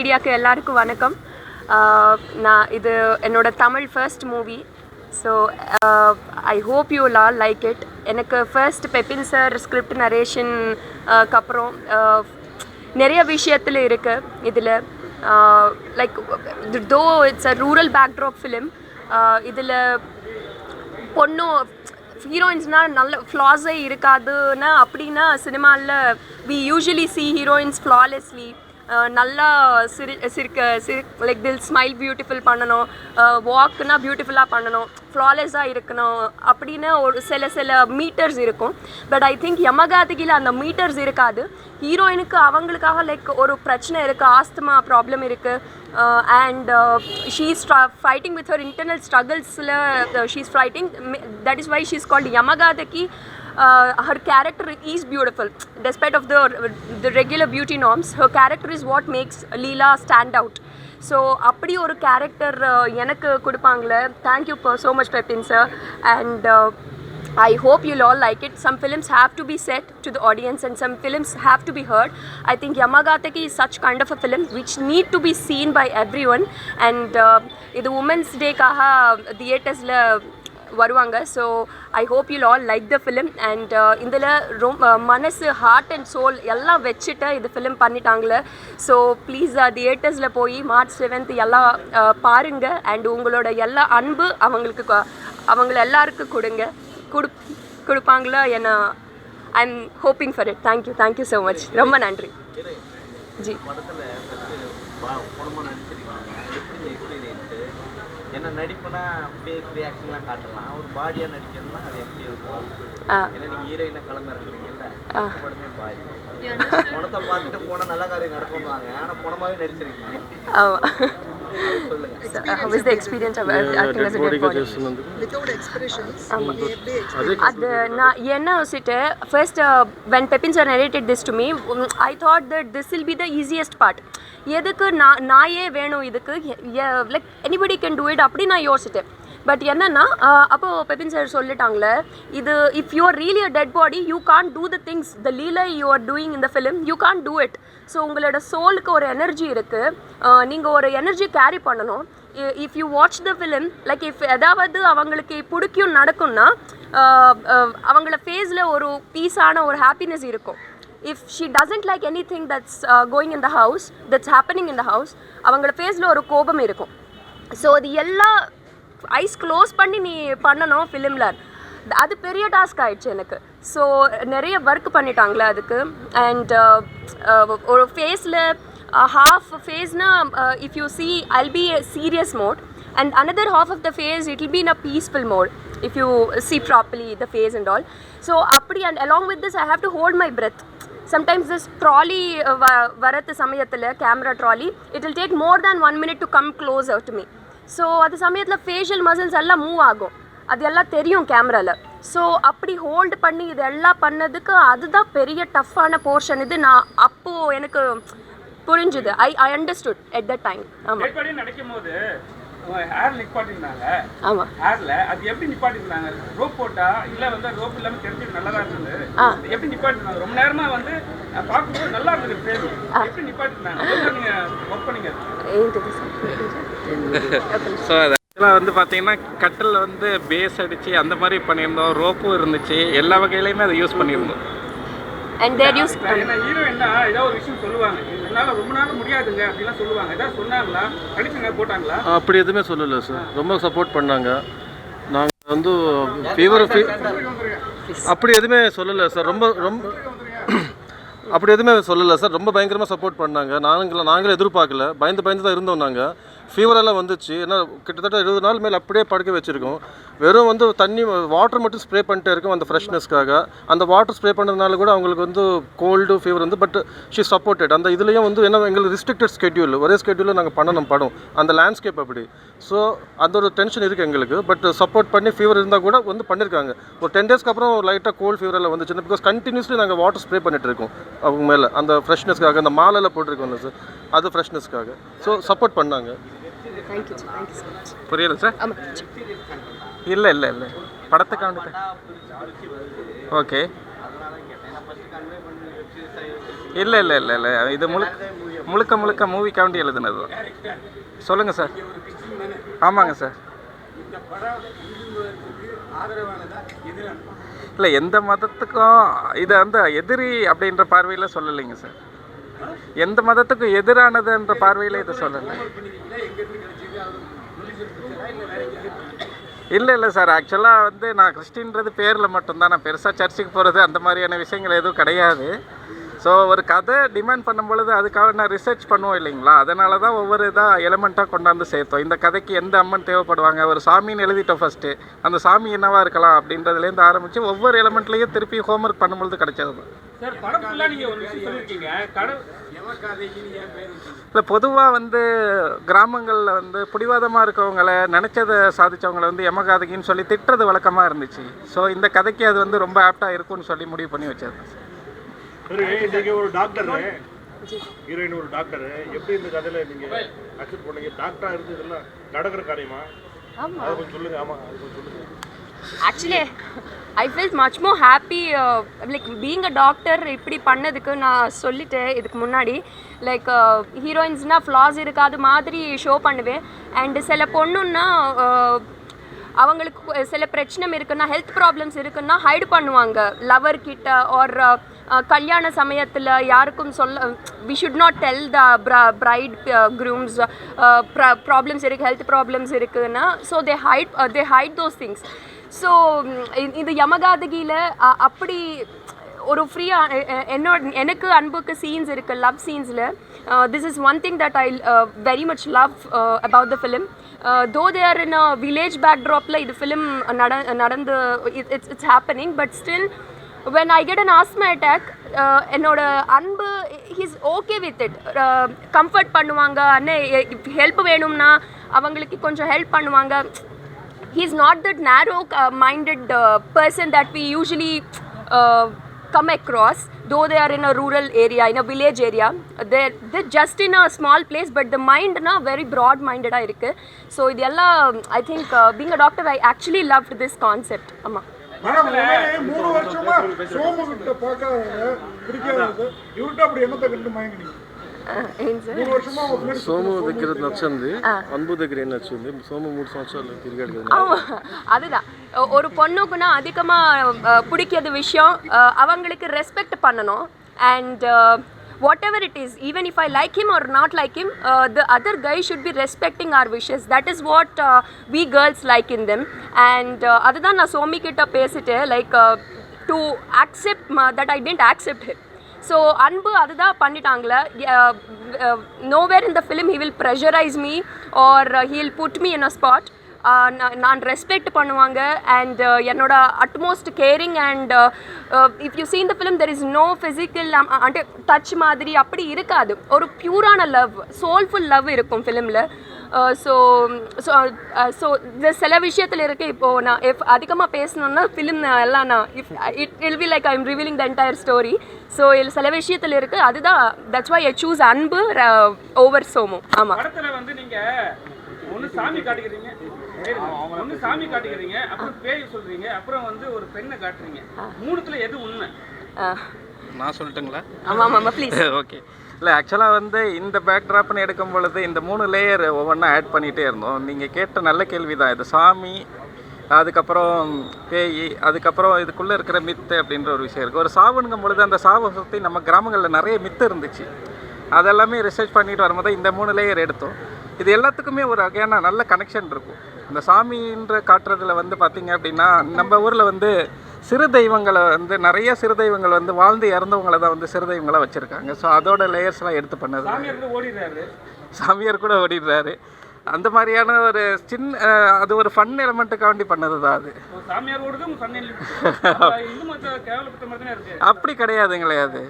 மீடியாவுக்கு எல்லாருக்கும் வணக்கம். நான் இது என்னோட Tamil first movie so I hope you all like it எனக்கு first Peppin sir script narration அப்புறம் நிறைய விஷயத்தில் இருக்குது இதில். Like though it's a rural backdrop film இதில் பொண்ணும் ஹீரோயின்ஸ்னால் நல்ல ஃப்ளாஸே இருக்காதுன்னா அப்படின்னா சினிமாவில் we usually see heroines flawlessly நல்லா சிரி சிரிக்க சிரி லைக் தில் ஸ்மைல் பியூட்டிஃபுல் பண்ணணும். வாக்குனா பியூட்டிஃபுல்லாக பண்ணணும். ஃப்ளாலெஸ்ஸாக இருக்கணும். அப்படின்னு ஒரு சில சில மீட்டர்ஸ் இருக்கும். பட் ஐ திங்க் யமகாதகியில் அந்த மீட்டர்ஸ் இருக்காது. ஹீரோயினுக்கு அவங்களுக்காக லைக் ஒரு பிரச்சனை இருக்குது ஆஸ்துமா ப்ராப்ளம் இருக்குது and she's fighting with her internal ஸ்ட்ரகிள்ஸில் she's fighting that is why she's called Yamakaathagi her character is beautiful despite of the the regular beauty norms her character is what makes leela stand out so அப்படி ஒரு character எனக்கு கொடுப்பாங்களே thank you so much Pepin sir and I hope you'll all like it. Some films have to be set to the audience and some films have to be heard. I think Yamagataki is such kind of a film which need to be seen by everyone. And uh, இது women's டேக்காக தியேட்டர்ஸில் வருவாங்க. So I hope you'll all like the film and இதில் ரொம்ப மனசு heart and soul எல்லாம் வச்சுட்டு இது film பண்ணிட்டாங்களே. ஸோ ப்ளீஸ் தியேட்டர்ஸில் போய் மார்ச் செவன்த் எல்லாம் uh, பாருங்க. அண்ட் உங்களோட எல்லா அன்பு அவங்களுக்கு அவங்கள எல்லாருக்கும் கொடுங்க. கொடு கொடுப்பாங்களா என்ன I am hoping for it thank you thank you so much ரொம்ப நன்றி. ஜி. என்ன நடிப்புனா ஃபேஸ் ரியாக்ஷன்லாம் காட்டலாம். ஒரு பாடியாக நடிக்கணும்னா அது எப்படி இருக்கும்? ஏன்னா நீங்கள் ஹீரோயினை ஆ. படமே பாடி. பணத்தை பார்த்துட்டு போனால் நல்ல காரியம் நடக்கும்வாங்க ஆனால் பணமாகவே நடிச்சிருக்கீங்க. ஆமாம் experience of uh, acting as a dead body? without expressions ஆமாம். எப்படி அது நான் என்ன யோசிச்சுட்டு first when Peppin sir narrated this to me I thought that this will be the easiest part எதுக்கு நான் நாயே வேணும் இதுக்கு? Like anybody can do it அப்படி நான் யோசிச்சிட்டேன் பட் என்னன்னா அப்போது அப்போ சார் சொல்லிட்டாங்களே இது if you are really a dead body you can do the things the Leela you are doing இந்த film you can do it so உங்களோட சோலுக்கு ஒரு எனர்ஜி இருக்குது நீங்கள் ஒரு எனர்ஜி கேரி பண்ணணும். If you watch the film like if ஏதாவது அவங்களுக்கு பிடிக்கும் நடக்கும்னா அவங்கள ஃபேஸில் ஒரு பீஸான ஒரு ஹாப்பினஸ் இருக்கும். If she doesn't like anything that's going in the house that's happening in the house அவங்கள ஃபேஸில் ஒரு கோபம் இருக்கும். ஸோ அது எல்லா ஐஸ் க்ளோஸ் பண்ணி நீ பண்ணணும் ஃபிலிமில் அது பெரிய டாஸ்க் ஆயிடுச்சு எனக்கு ஸோ நிறைய ஒர்க் பண்ணிட்டாங்களே அதுக்கு அண்ட் ஒரு ஃபேஸில் half ஃபேஸ்னால் if you see I'll be serious mode and another half of the face it will be in a peaceful mode if you see properly the face and all so அப்படி and along with this I have to hold my breath sometimes this trolley வ வரத்து சமயத்தில் camera trolley it will take more than one minute to come close out me so அது சமயத்தில் facial muscles எல்லாம் move ஆகும். அது எல்லாம் தெரியும் கேமராவில் ஸோ அப்படி ஹோல்டு பண்ணி இது எல்லாம் பண்ணதுக்கு அதுதான் பெரிய டஃப்பான போர்ஷன் இது நான் அப்போது எனக்கு புரிஞ்சுது. ஐ I understood Ed the time ஆமாம் டெட்பாடி நடிக்கும் போது ஹேர் நிப்பாட்டிருந்தாங்க. ஆமாம் ஹேர்ல அது எப்படி நிப்பாட்டிருந்தாங்க? ரோப் போட்டா இல்ல வந்து ரோப் இல்லாம தெரிஞ்சு நல்லா தான் இருந்தது. ஆ. அது எப்படி நிப்பாட்டிருந்தாங்க? ரொம்ப நேரமா வந்து பார்க்கும்போது வந்து பார்த்தீங்கன்னா கட்டில் வந்து பேஸ் அடித்து அந்த மாதிரி பண்ணியிருந்தோம். ரோப்பும் இருந்துச்சு. எல்லா வகையிலையுமே அதை யூஸ் பண்ணியிருந்தோம். அண்ட் தேர் யூஸ் ஹீரோயின்னா ஏதோ ஒரு விஷயம் சொல்லுவாங்க. என்னால ரொம்ப நாள் முடியாதுங்க அப்படிலாம் சொல்லுவாங்க. ஏதாவது சொன்னாங்களா? அடிச்சுங்க போட்டாங்களா? அப்படி எதுவுமே சொல்லல சார் ரொம்ப சப்போர்ட் பண்ணாங்க. நாங்கள் வந்து ஃபீவர் அப்படி எதுவுமே சொல்லலை சார் ரொம்ப ரொம்ப அப்படி எதுவுமே சொல்லலை சார். ரொம்ப பயங்கரமாக சப்போர்ட் பண்ணாங்க. நாங்கள் நாங்களும் எதிர்பார்க்கல. பயந்து பயந்து தான் இருந்தோம் நாங்கள் ஃபீவரெல்லாம் வந்துச்சு. ஏன்னா கிட்டத்தட்ட இருபது நாள் மேலே அப்படியே படுக்க வச்சுருக்கோம். வெறும் வந்து தண்ணி வாட்டர் மட்டும் ஸ்ப்ரே பண்ணிட்டே இருக்கும் அந்த ஃப்ரெஷ்னஸ்க்காக அந்த வாட்டர் ஸ்ப்ரே பண்ணதுனால கூட அவங்களுக்கு வந்து கோல்டு ஃபீவர் வந்து பட் ஷீ சப்போர்ட்டட் அந்த இதுலேயும் வந்து என்ன எங்களுக்கு ரிஸ்ட்ரிக்டட் ஸ்கெட்யூல் ஒரே ஸ்கெட்யூலில் நாங்கள் பண்ணணும் படம். அந்த லேண்ட்ஸ்கேப் அப்படி. ஸோ அந்த ஒரு டென்ஷன் இருக்குது எங்களுக்கு. பட் சப்போர்ட் பண்ணி ஃபீவர் இருந்தால் கூட வந்து பண்ணியிருக்காங்க ஒரு டென் டேஸ்க்கு அப்புறம் லைட்டாக கோல்ட் ஃபீவரெல்லாம் வந்துச்சு பிகாஸ் கண்டினியூஸ்லி நாங்கள் வாட்டர் ஸ்ப்ரே பண்ணிட்டு இருக்கோம். அவங்க மேலே அந்த ஃப்ரெஷ்னஸ்க்காக அந்த மாலையில் போட்டிருக்கோம்ல சார் அது ஃப்ரெஷ்னஸ்க்காக ஸோ சப்போர்ட் பண்ணாங்க. Thank you thank you so much புரியல சார் ஆமாம் இல்லை இல்லை இல்லை. படத்துக்கான ஓகே. இல்லை இல்லை இல்லை இல்லை. இது முழு முழுக்க முழுக்க மூவிக்காண்டி எழுதுனது. தான் சொல்லுங்கள் சார் ஆமாங்க சார் இல்லை எந்த மதத்துக்கும் இதை வந்து எதிரி அப்படின்ற பார்வையில் சொல்லலைங்க சார் எந்த மதத்துக்கும் எதிரானதுன்ற பார்வையில் இதை சொல்லலை. இல்லை இல்லை சார். ஆக்சுவலாக வந்து நான் கிறிஸ்டின்றது பேரில் மட்டும்தான். நான் பெருசாக சர்ச்சுக்கு போகிறது அந்த மாதிரியான விஷயங்கள் எதுவும் கிடையாது. ஸோ ஒரு கதை டிமாண்ட் பண்ணும் பொழுது அதுக்காக நான் ரிசர்ச் பண்ணுவோம் இல்லைங்களா? அதனால தான் ஒவ்வொரு இதாக எலமெண்ட்டாக கொண்டாந்து சேர்த்தோம். இந்த கதைக்கு எந்த அம்மன் தேவைப்படுவாங்க? ஒரு சாமின்னு எழுதிட்டோம் ஃபஸ்ட்டு அந்த சாமி என்னவா இருக்கலாம் அப்படின்றதுலேருந்து ஆரம்பித்து ஒவ்வொரு எலமெண்ட்லேயும் திருப்பி ஹோம்ஒர்க் பண்ணும்பொழுது கிடைச்சது. சார் படம் ஃபுல்லாக நீங்கள் ஒரு விஷயம் சொல்லியிருக்கீங்க கடல் இல்லை பொதுவாக வந்து கிராமங்களில் வந்து பிடிவாதமாக இருக்கவங்கள நினச்சதை சாதிச்சவங்கள வந்து எமகாதகின்னு சொல்லி திட்டுறது வழக்கமாக இருந்துச்சு. ஸோ இந்த கதைக்கு அது வந்து ரொம்ப ஆப்டாக இருக்கும்னு சொல்லி முடிவு பண்ணி வச்சது சரி நீங்க ஒரு டாக்டர் ஹீரோயின் ஒரு டாக்டர் எப்படி இந்த கதையில நீங்க அக்செப்ட் பண்ணீங்க? டாக்டரா இருந்து இதெல்லாம் நடக்கிற காரியமா? அதை கொஞ்சம் சொல்லுங்க. ஆமா அது கொஞ்சம் சொல்லுங்க. Actually I feel much more happy like being a doctor இப்படி பண்ணதுக்கு நான் சொல்லிட்டேன் இதுக்கு முன்னாடி. லைக் ஹீரோயின்ஸ்னால் ஃப்ளாஸ் இருக்காது மாதிரி ஷோ பண்ணுவேன். அண்டு சில பொண்ணுன்னா uh, அவங்களுக்கு சில பிரச்சனை இருக்குன்னா ஹெல்த் ப்ராப்ளம்ஸ் இருக்குன்னா ஹைட் பண்ணுவாங்க. லவர் கிட்ட ஆர் கல்யாண சமயத்தில் யாருக்கும் சொல்ல we should not tell the bride grooms problems இருக்குது ஹெல்த் ப்ராப்ளம்ஸ் இருக்குன்னா so they hide they hide those things so இது யமகாதகியில் அப்படி ஒரு ஃப்ரீயாக என்னோட எனக்கு அன்புக்கு சீன்ஸ் இருக்குது love சீன்ஸில் this is one thing that I very much love about the film though they are in a village பேக்ட்ராப்பில் இது ஃபிலிம் நட நடந்து it's it's happening but still when I get an asthma attack uh, என்னோட Anbu he's okay with it comfort பண்ணுவாங்க அண்ணே help வேணும்னா அவங்களுக்கு கொஞ்சம் help பண்ணுவாங்க he's not that narrow uh, minded uh, person that we usually uh, come across though they are in a rural area in a village area they're, they're just in a small place but the mind na very broad minded இருக்கு so இது எல்லாம் I think being a doctor I actually loved this concept ஆமாம் madam உண்மையிலேயே மூணு வருஷமா சோமு கிட்ட பார்க்காதவங்க பிடிக்காதவங்க இவர்கிட்ட அப்படி என்னத்தை கண்டு மயங்கினீங்க ఏం సార్ మూడు వర్షమా ఒక మీద సోము దగ్గర నచ్చింది అన్బు దగ్గర ఏం నచ్చింది సోము మూడు సంవత్సరాలు తిరిగాడు కదా ஆமா அதுதான் ஒ- ஒரு பொண்ணுக்குன்னா அதிகமாக பிடிக்காத விஷயம் அஹ், அவங்களுக்கு ரெஸ்பெக்ட் பண்ணணும் and whatever it is even if I like him or not like him the other guy should be respecting or wishes that is what we girls like in them and அதுதான் நான் சோமி கிட்ட பேசிட்டு like to accept that I tend accept him so Anbu அதுதான் பண்ணிட்டாங்களே. Nowhere இந்த film he will pressurise me or he'll put me in a spot நான் respect பண்ணுவாங்க and என்னோட utmost caring and if you seen the film there is no physical and touch மாதிரி அப்படி இருக்காது. ஒரு பியூரான லவ் சோல்ஃபுல் லவ் இருக்கும் ஃபிலிமில் so so so இந்த சில விஷயத்தில் இருக்குது இப்போது நான் இஃப் அதிகமாக பேசணுன்னா ஃபிலிம் எல்லாம் நான் if it ill we like I am revealing the entire story so இல் சில விஷயத்தில் இருக்குது அதுதான் that's why I choose Anbu over Somu. ஆமாம் வந்து நீங்கள் ஒண்ணு சாமி காட்டுகிறீங்க ஒண்ணு சாமி காட்டுகிறீங்க அப்புறம் பேய் சொல்றீங்க அப்புறம் வந்து ஒரு பெண்ணை காட்டுறீங்க. மூணுத்துல எது உண்மை? நான் சொல்லட்டுங்களா? ஆமாம் ஆமாம் ப்ளீஸ் ஓகே இல்லை ஆக்சுவலாக வந்து இந்த பேக்ட்ராப்னு எடுக்கும் பொழுது இந்த மூணு லேயர் ஒவ்வொன்றா ஆட் பண்ணிகிட்டே இருந்தோம். நீங்கள் கேட்ட நல்ல கேள்வி தான் இது சாமி அதுக்கப்புறம் பேய் அதுக்கப்புறம் இதுக்குள்ளே இருக்கிற மித்து அப்படின்ற ஒரு விஷயம் இருக்குது ஒரு சாவுங்கும் பொழுது அந்த சாவை சுற்றி நம்ம கிராமங்களில் நிறைய மித்து இருந்துச்சு. அதெல்லாமே ரிசர்ச் பண்ணிட்டு வரும்போது இந்த மூணு லேயர் எடுத்தோம். இது எல்லாத்துக்குமே ஒரு வகையான நல்ல கனெக்ஷன் இருக்கும். இந்த சாமின்ற காட்டுறதுல வந்து பார்த்தீங்க அப்படின்னா நம்ம ஊரில் வந்து சிறு தெய்வங்களை வந்து நிறைய சிறு தெய்வங்கள் வந்து வாழ்ந்து இறந்தவங்களை தான் வந்து சிறு தெய்வங்களாக வச்சுருக்காங்க. ஸோ அதோட லேயர்ஸ்லாம் எடுத்து பண்ணது. ஓடிடுறாரு. சாமியார் கூட ஓடிடுறாரு. அந்த மாதிரியான ஒரு சின்ன அது ஒரு ஃபன் எலமெண்ட்டுக்காண்டி பண்ணது தான் அது. அப்படி கிடையாதுங்களே அது.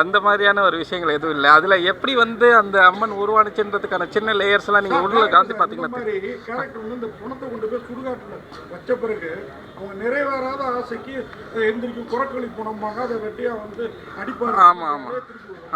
அந்த மாதிரியான ஒரு விஷயங்கள் எதுவும் இல்லை. அதில் எப்படி வந்து அந்த அம்மன் உருவானுச்சுன்றதுக்கான சின்ன லேயர்ஸ்லாம் நீங்கள் உள்ள காந்தி பார்த்தீங்கன்னா கேரக்டர் வந்து இந்த பணத்தை கொண்டு போய் சுடுகாட்டில் வச்ச பிறகு அவங்க நிறைவேறாத ஆசைக்கு எந்திரிக்கும் குரக்கொழி போனோம்பாங்க. அதை வெட்டியா வந்து அடிப்பாங்க. ஆமாம் ஆமாம்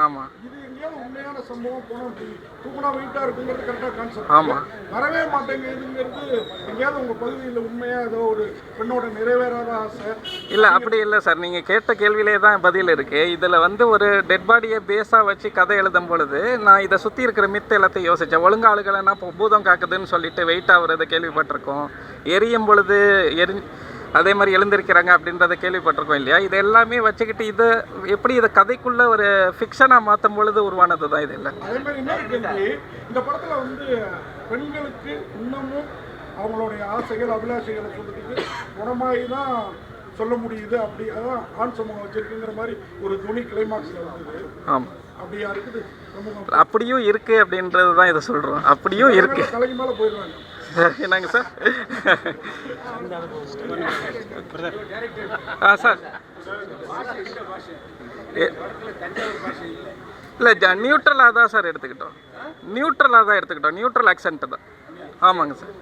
ஆமாம் இது எங்கேயாவது உண்மையான சம்பவம் போனோம் தூக்குனா வெயிட்டா இருக்குங்கிறது கரெக்டாக கான்செப்ட் ஆமா. வரவே மாட்டேங்குதுங்கிறது எங்கேயாவது உங்க பகுதியில் உண்மையா ஏதோ ஒரு பெண்ணோட நிறைவேறாத ஆசை. இல்லை அப்படி இல்லை சார். நீங்கள் கேட்ட கேள்வியிலே தான் பதில் இருக்குது இதில் வந்து ஒரு ஒரு டெட் பாடியை பேஸாக வச்சு கதை எழுதும் பொழுது நான் இதை சுற்றி இருக்கிற மித்த எல்லாத்தையும் யோசித்தேன் ஒழுங்காளுகளைனா இப்போ பூதம் காக்குதுன்னு சொல்லிட்டு வெயிட் ஆகுறத கேள்விப்பட்டிருக்கோம். எரியும் பொழுது எரி அதே மாதிரி எழுந்திருக்கிறாங்க அப்படின்றத கேள்விப்பட்டிருக்கோம் இல்லையா? இது எல்லாமே வச்சுக்கிட்டு இது எப்படி இதை கதைக்குள்ள ஒரு ஃபிக்ஷனாக மாற்றும் பொழுது உருவானது தான் இது இல்லை. அதே மாதிரி இந்த படத்தில் வந்து பெண்களுக்கு இன்னமும் அவங்களுடைய ஆசைகள் அபிலாஷைகளை சொல்றதுக்கு குணமாகி தான் சொல்ல முடியுது அப்படி அதான் ஆண் சமூகம் வச்சிருக்குங்கிற மாதிரி ஒரு துணி கிளைமாக்ஸ்ல வந்தது ஆமாம் அப்படியா இருக்குது? அப்படியும் இருக்குது அப்படின்றது தான் இதை சொல்கிறோம் அப்படியும் இருக்குது தலைக்கு மேல போயிடுவாங்க என்னங்க சார்? ஆ சார். இல்லை ஜ நியூட்ரலாக தான் சார் எடுத்துக்கிட்டோம். நியூட்ரலாக தான் எடுத்துக்கிட்டோம். நியூட்ரல் ஆக்சென்ட் தான். ஆமாங்க சார்.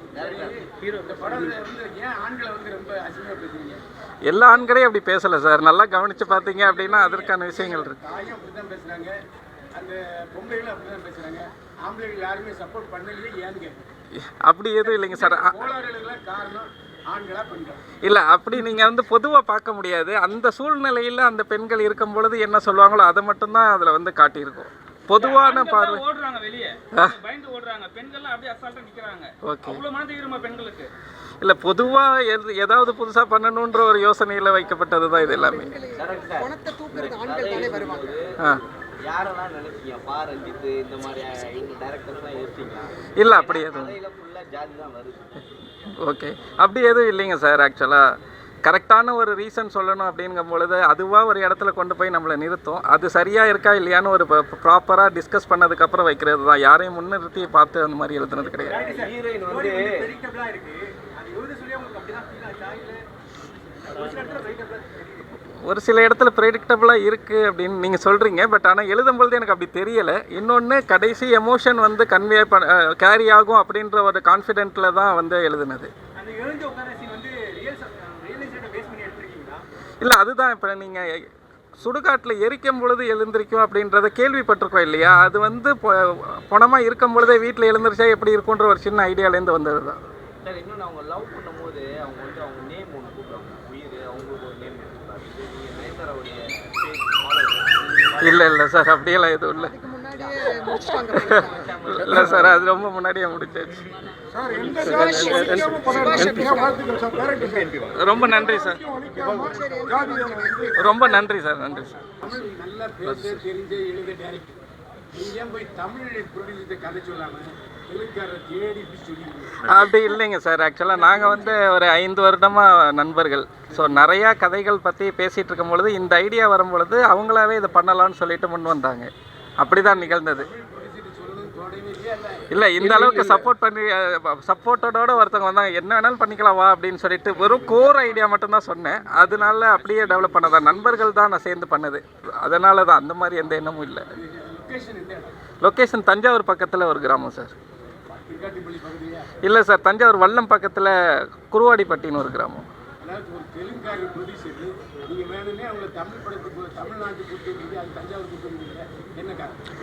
எல்லா ஆண்களையும் அப்படி பேசலை சார். நல்லா கவனித்து பார்த்தீங்க அப்படின்னா அதற்கான விஷயங்கள் இருக்கு. அப்படி எதுவும் இல்லைங்க சார். பெண்கள்? இல்லை அப்படி நீங்கள் வந்து பொதுவாக பார்க்க முடியாது. அந்த சூழ்நிலையில் அந்த பெண்கள் இருக்கும் பொழுது என்ன சொல்லுவாங்களோ அதை மட்டும்தான் அதில் வந்து காட்டியிருக்கும். பொதுவான பார்வை ஓடுறாங்க வெளியே. பயந்து ஓடுறாங்க. பெண்கள்லாம் அப்படியே அசால்ட்டா நிக்கிறாங்க. ஓகே. பெண்களுக்கு? இல்லை பொதுவாக எது ஏதாவது புதுசாக பண்ணணுன்ற ஒரு யோசனையில் வைக்கப்பட்டது தான் இது எல்லாமே. பணத்தை தூக்குறது ஆண்கள் தானே வருவாங்க. ஆ. இல்லை அப்படி எதுவும். ஓகே அப்படி எதுவும் இல்லைங்க சார் ஆக்சுவலாக கரெக்டான ஒரு ரீசன் சொல்லணும் அப்படிங்கும் பொழுது அதுவாக ஒரு இடத்துல கொண்டு போய் நம்மளை நிறுத்தும். அது சரியாக இருக்கா இல்லையான்னு ஒரு ப்ராப்பராக டிஸ்கஸ் பண்ணதுக்கப்புறம் வைக்கிறது தான் யாரையும் முன்னிறுத்தி பார்த்து அந்த மாதிரி எழுதுனது கிடையாது. ஒரு சில இடத்துல ப்ரெடிக்டபுளாக இருக்குது அப்படின்னு நீங்கள் சொல்கிறீங்க பட் ஆனால் எழுதும் பொழுது எனக்கு அப்படி தெரியலை. இன்னொன்று கடைசி எமோஷன் வந்து கன்வே பண்ண கேரி ஆகும் அப்படின்ற ஒரு கான்ஃபிடென்ட்டில் தான் வந்து எழுதுனது. இல்லை அதுதான் இப்போ நீங்கள் சுடுகாட்டில் எரிக்கும் பொழுது எழுந்திருக்கும் அப்படின்றத கேள்விப்பட்டிருக்கோம் இல்லையா? அது வந்து பணமாக இருக்கும் பொழுதே வீட்டில் எழுந்திருச்சா எப்படி இருக்குன்ற ஒரு சின்ன ஐடியாலேருந்து வந்தது தான் சார் இன்னொன்று அவங்க லவ் பண்ணும்போது அவங்க வந்து அவங்க நேம் ஒன்று கூப்பிடுவாங்க. உயிர் அவங்களுக்கு ஒரு நேம் ஃபாலோ இல்லை இல்லை சார் அப்படியெல்லாம் எதுவும் இல்லை. இல்லை சார் அது ரொம்ப முன்னாடியே முடிச்சாச்சு. ரொம்ப நன்றி சார் ரொம்ப நன்றி சார் நன்றி சார் தமிழ் நல்லா பேச தெரிஞ்ச எழுத டேரக்டர் ஏன் போய் தமிழ் ப்ரொடியூசர்கிட்ட கதை சொல்லாம? அப்படி இல்லைங்க சார். ஆக்சுவலாக நாங்கள் வந்து ஒரு ஐந்து வருடமாக நண்பர்கள். ஸோ நிறையா கதைகள் பற்றி பேசிகிட்டு இருக்கும் பொழுது இந்த ஐடியா வரும் பொழுது அவங்களாவே இதை பண்ணலாம்னு சொல்லிட்டு முன் வந்தாங்க. அப்படி தான் நிகழ்ந்தது. இல்லை இந்த அளவுக்கு சப்போர்ட் பண்ணி சப்போர்ட்டோட ஒருத்தவங்க வந்தாங்க. என்ன வேணாலும் பண்ணிக்கலாம் வா அப்படின்னு சொல்லிட்டு வெறும் கோர் ஐடியா மட்டும்தான் சொன்னேன். அதனால அப்படியே டெவலப் பண்ணதான் நண்பர்கள் தான் நான் சேர்ந்து பண்ணது. அதனால தான் அந்த மாதிரி எந்த எண்ணமும் இல்லை. லொக்கேஷன் தஞ்சாவூர் பக்கத்தில் ஒரு கிராமம் சார். இல்லை சார் தஞ்சாவூர் வல்லம் பக்கத்தில் குருவாடிப்பட்டின்னு ஒரு கிராமம்.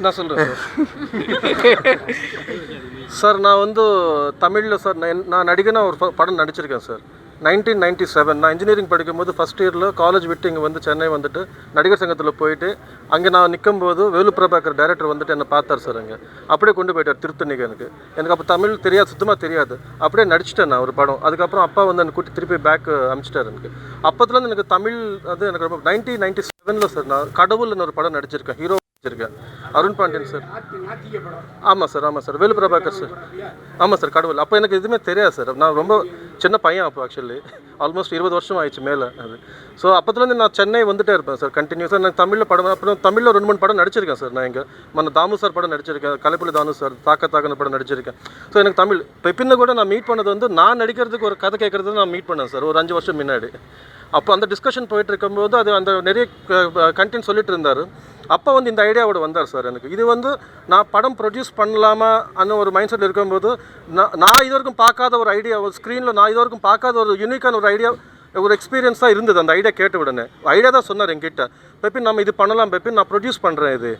நான் சொல்கிறேன் சார். சார் நான் வந்து தமிழில் சார் நான் நடிகனாக ஒரு படம் நடிச்சிருக்கேன் சார். Nineteen ninety seven. நான் இன்ஜினியரிங் படிக்கும்போது ஃபஸ்ட் இயரில் காலேஜ் விட்டு இங்கே வந்து சென்னை வந்துட்டு நடிகர் சங்கத்தில் போயிட்டு அங்கே நான் நிற்கும்போது வேலு பிரபாகர் டைரக்டர் வந்துட்டு என்னை பார்த்தார் சார் அங்கே. அப்படியே கொண்டு போயிட்டார் திருத்தணிக்கு எனக்கு எனக்கு அப்போ தமிழ் தெரியாது சுத்தமாக தெரியாது. அப்படியே நடிச்சிட்டேன் நான் ஒரு படம். அதுக்கப்புறம் அப்பா வந்து என்னை கூட்டி திருப்பி பேக் அமிச்சிட்டார் எனக்கு. அப்போதுலேருந்து எனக்கு தமிழ் அது எனக்கு ரொம்ப நைன்டீன் நைன்டி செவனில் சார் நான் கடவுள்னு ஒரு படம் நடிச்சிருக்கேன். ஹீரோ இருக்கேன் அருண் பாண்டியன் சார். ஆமாம் சார் ஆமாம் சார். வேலு பிரபாகர் சார். ஆமாம் சார் கடவுள். அப்போ எனக்கு எதுவுமே தெரியாது சார். நான் ரொம்ப சின்ன பையன் அப்போ ஆக்சுவலி ஆல்மோஸ்ட் இருபது வருஷம் ஆயிடுச்சு மேலே அது. ஸோ அப்போதுலேருந்து நான் சென்னை வந்துட்டே இருப்பேன் சார் கண்டினியூஸாக நான் தமிழில் படம் அப்புறம் தமிழில் ரெண்டு மூணு படம் நடிச்சிருக்கேன் சார் நான் இங்கே. மன்ன தாமு சார் படம் நடிச்சிருக்கேன் கலைப்புலி தானு சார் தாக்க தாக்கன படம் நடிச்சிருக்கேன். ஸோ எனக்கு தமிழ் இப்போ பின்ன கூட நான் மீட் பண்ணது வந்து நான் நடிக்கிறதுக்கு ஒரு கதை கேட்குறது நான் மீட் பண்ணேன் சார் ஒரு அஞ்சு வருஷம் முன்னாடி. அப்போ அந்த டிஸ்கஷன் போயிட்டு இருக்கும்போது அது அந்த நிறைய கண்டென்ட் சொல்லிட்டு இருந்தார் அப்போ வந்து இந்த ஐடியாவோட வந்தார் சார் எனக்கு. இது வந்து நான் படம் ப்ரொடியூஸ் பண்ணலாமா அன்னு ஒரு மைண்ட் செட் இருக்கும்போது நான் நான் இது வரைக்கும் பார்க்காத ஒரு ஐடியா ஒரு ஸ்க்ரீனில் நான் இது வரைக்கும் பார்க்காத ஒரு யூனிக்கான ஒரு ஐடியா ஒரு எக்ஸ்பீரியன்ஸாக இருந்தது. அந்த ஐடியா கேட்ட உடனே. ஐடியா தான் சொன்னார் என்கிட்ட. பெப்பின் நம்ம இது பண்ணலாம் பெப்பின் நான் ப்ரொடியூஸ் பண்ணுறேன் இது.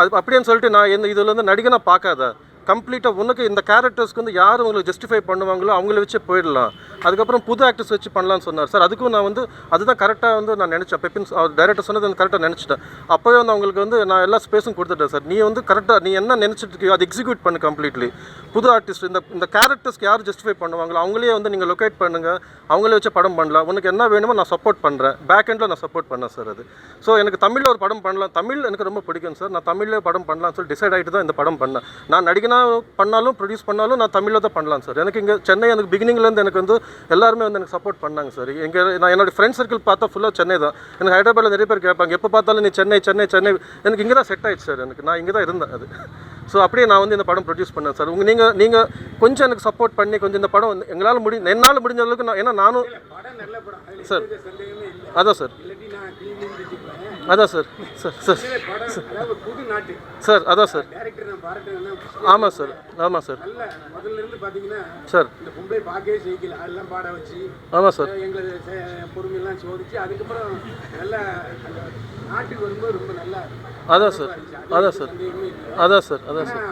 அது அப்படின்னு சொல்லிட்டு நான் எந்த இதில் வந்து நடிகனாக பார்க்காத. கம்ப்ளீட்டாக உனக்கு இந்த கேரக்டர்ஸ்க்கு வந்து யார் உங்களை ஜஸ்டிஃபை பண்ணுவாங்களோ அவங்கள வச்சே போயிடலாம். அதுக்கப்புறம் புது ஆக்டர்ஸ் வச்சு பண்ணலாம்னு சொன்னார். சார் அதுக்கும் நான் வந்து அதுதான் கரெக்டாக வந்து நான் நினச்சேன். பெப்பின் அவர் டேரக்டர் சொன்னது கரெக்டாக நினச்சிட்டேன். அப்போவே வந்து அவங்களுக்கு வந்து நான் எல்லா ஸ்பேஸும் கொடுத்துட்டேன் சார். நீ வந்து கரெக்டாக நீ என்ன நினச்சிட்டு இருக்கியோ அதை எக்ஸிக்யூட் பண்ணு கம்ப்ளீட்லி புது ஆர்டிஸ்ட் இந்த இந்த கேரக்டர்ஸ்க்கு யார் ஜஸ்டிஃபை பண்ணுவாங்களோ அவங்களே வந்து நீங்கள் லொக்கேட் பண்ணுங்கள் அவங்களே வச்சு படம் பண்ணலாம். உனக்கு என்ன வேணுமோ நான் சப்போர்ட் பண்ணுறேன் பேக் எண்டில் நான் சப்போர்ட் பண்ணேன் சார் அது. ஸோ எனக்கு தமிழில் ஒரு படம் பண்ணலாம். தமிழ் எனக்கு ரொம்ப பிடிக்கும் சார். நான் தமிழ்லேயே படம் பண்ணலாம்னு சொல்லி டிசைட் ஆகிட்டு தான் இந்த படம் பண்ணேன். நான் நடிகனாக பண்ணாலும் ப்ரொடியூஸ் பண்ணாலும் நான் தமிழில் தான் பண்ணலாம் சார் எனக்கு இங்கே சென்னை எனக்கு பிகினிங்லேருந்து எனக்கு வந்து எல்லாருமே வந்து எனக்கு சப்போர்ட் பண்ணாங்க சார் எங்கே நான் என்னோட ஃப்ரெண்ட் சர்க்கிள் பார்த்தா ஃபுல்லாக சென்னை தான். எனக்கு ஹைதராபாத்தில் நிறைய பேர் கேட்பாங்க எப்போ பார்த்தாலும் நீ சென்னை சென்னை சென்னை? எனக்கு இங்கே தான் செட் ஆயிடுச்சு சார் எனக்கு நான் இங்கே தான் இருந்தேன் அது. ஸோ அப்படியே நான் வந்து இந்த படம் ப்ரொடியூஸ் பண்ணேன் சார் உங்கள் நீங்கள் நீங்கள் கொஞ்சம் எனக்கு சப்போர்ட் பண்ணி கொஞ்சம் இந்த படம் வந்து எங்களால் முடி என்னால் முடிஞ்ச அளவுக்கு நான் ஏன்னா நானும் சார் அதான் சார் அதான் சார். Sir sir sir. அதான் சார். ஆமாம் சார் ஆமாம் சார். சார். ஆமாம் சார். அதான் சார் அதான் சார். அதான் சார் அதான் சார்.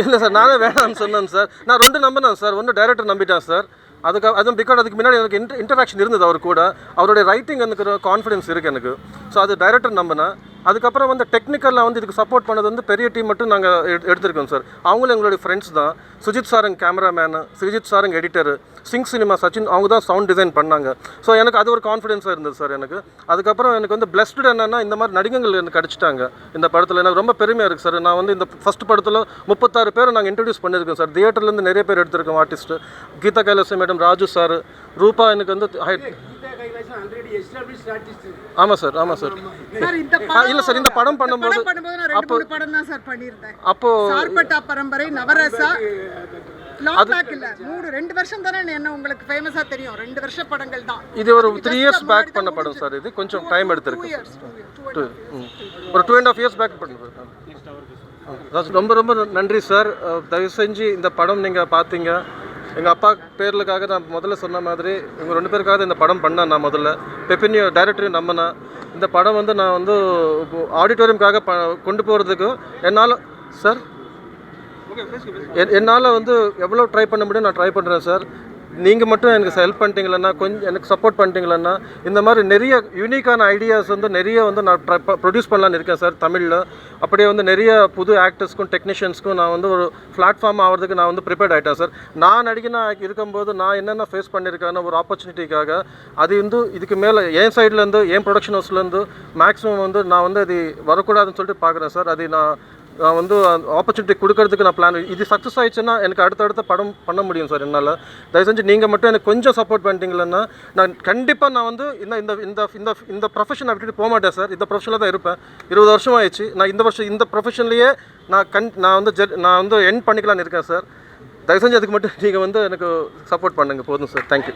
இல்லை சார் நானே வேணாம்னு சொன்னேன் சார். நான் ரெண்டு நம்பினேன் சார். ஒன்று டைரக்டர் நம்பிட்டேன் சார். அதுக்கு அதுவும் பிகாஸ் அதுக்கு முன்னாடி எனக்கு இன்டர் இன்டராக்ஷன் இருந்தது அவர் கூட. அவருடைய ரைட்டிங் எனக்கு கான்ஃபிடன்ஸ் இருக்குது எனக்கு. ஸோ அது டைரக்டர் நம்பினேன் அதுக்கப்புறம் வந்து டெக்னிக்கலாக வந்து இதுக்கு சப்போர்ட் பண்ணது வந்து பெரிய டீம் மட்டும் நாங்கள் எடுத்திருக்கோம் சார் அவங்களும் எங்களுடைய ஃப்ரெண்ட்ஸ் தான். சுஜித் சாருங்க கேமராமேனு சுஜித் சாருங்க எடிட்டரு சிங் சினிமா சச்சின் அவங்க தான் சவுண்ட் டிசைன் பண்ணாங்க. ஸோ எனக்கு அது ஒரு கான்ஃபிடென்ஸாக இருந்தது சார் எனக்கு. அதுக்கப்புறம் எனக்கு வந்து பிளஸ்டு என்னென்னா இந்த மாதிரி நடிகங்கள் எனக்கு கிடச்சிட்டாங்க. இந்த படத்தில் எனக்கு ரொம்ப பெருமையாக இருக்குது சார் நான் வந்து இந்த ஃபஸ்ட் படத்தில் முப்பத்தாறு பேர் நாங்கள் இன்ட்ரடியூஸ் பண்ணியிருக்கோம் சார் தியேட்டர்லேருந்து நிறைய பேர் எடுத்திருக்கோம் artist Geetha Kailasi madam Raju sir Rupa எனக்கு வந்து ஹை- ஆமாம் சார் ஆமாம் சார். சார் இந்த ஆ, இல்ல சார், இந்த படம் பண்ணும்போது- அப்போ- படம் தான் சார் பண்ணியிருந்தேன். அப்போது சார்பட்டா பரம்பரை நவரசா லாக் பேக் இல்ல. மூணு ரெண்டு வருஷம் தானே என்ன உங்களுக்கு ஃபேமஸா தெரியும். ரெண்டு வருஷ படங்கள் தான். இது ஒரு த்ரீ இயர்ஸ் பேக் பண்ண படம். சார் இது. கொஞ்சம் டைம் எடுத்திருக்கு. ஒரு two and half years back பண்ண ரொம்ப ரொம்ப நன்றி சார். தயவு செஞ்சு இந்த படம் நீங்கள் பார்த்தீங்க எங்கள் அப்பா பேர்களுக்காக நான் முதல்ல சொன்ன மாதிரி இவங்க ரெண்டு பேருக்காக இந்த படம் பண்ணேன் நான் முதல்ல. பெப்பினியோ டைரக்டரையும் நம்பினேன் இந்த படம் வந்து நான் வந்து ஆடிட்டோரியம்காக ப கொண்டு போகிறதுக்கு என்னால் சார் என் என்னால் வந்து எவ்வளோ ட்ரை பண்ண முடியும் நான் ட்ரை பண்ணுறேன் சார் நீங்கள் மட்டும் எனக்கு ஹெல்ப் பண்ணிட்டீங்களன்னா கொஞ்சம் எனக்கு சப்போர்ட் பண்ணிட்டீங்களன்னா இந்த மாதிரி நிறைய யூனிக்கான ஐடியாஸ் வந்து நிறைய வந்து நான் ப்ரொடியூஸ் பண்ணலான்னு இருக்கேன் சார் தமிழில். அப்படியே வந்து நிறைய புது ஆக்டர்ஸ்க்கும் டெக்னீஷியன்ஸ்க்கும் நான் வந்து ஒரு பிளாட்ஃபார்ம் ஆகிறதுக்கு நான் வந்து ப்ரிப்பேர்ட் ஆகிட்டேன் சார் நான் நடிகனாக இருக்கும்போது நான் என்னென்ன ஃபேஸ் பண்ணியிருக்கேன்னு ஒரு ஆப்பர்ச்சுனிட்டிக்காக அது வந்து இதுக்கு மேலே என் சைட்லேருந்து என் ப்ரொடக்ஷன் ஹவுஸ்லேருந்து மேக்ஸிமம் வந்து நான் வந்து அது வரக்கூடாதுன்னு சொல்லிட்டு பார்க்குறேன் சார் அது நான் நான் வந்து ஆப்பர்ச்சுனிட்டி கொடுக்கறதுக்கு நான் பிளான் இது சக்ஸஸ் ஆயிடுச்சுன்னா எனக்கு அடுத்தடுத்த படம் பண்ண முடியும் சார் என்னால். தயவு செஞ்சு நீங்கள் மட்டும் எனக்கு கொஞ்சம் சப்போர்ட் பண்ணிட்டீங்களன்னா நான் கண்டிப்பாக நான் வந்து இந்த இந்த இந்த இந்த இந்த ப்ரொஃபஷனை விட்டுட்டு போக மாட்டேன் சார். இந்த ப்ரொஃபஷனில் தான் இருப்பேன். இருபது வருஷம் ஆயிடுச்சு. நான் இந்த வருஷம் இந்த ப்ரொஃபஷன்லேயே நான் கண் நான் வந்து ஜெட் நான் வந்து என் பண்ணிக்கலாம்னு இருக்கேன் சார். தயவு செஞ்சு அதுக்கு மட்டும் நீங்கள் வந்து எனக்கு சப்போர்ட் பண்ணுங்கள் போதும் சார். தேங்க்யூ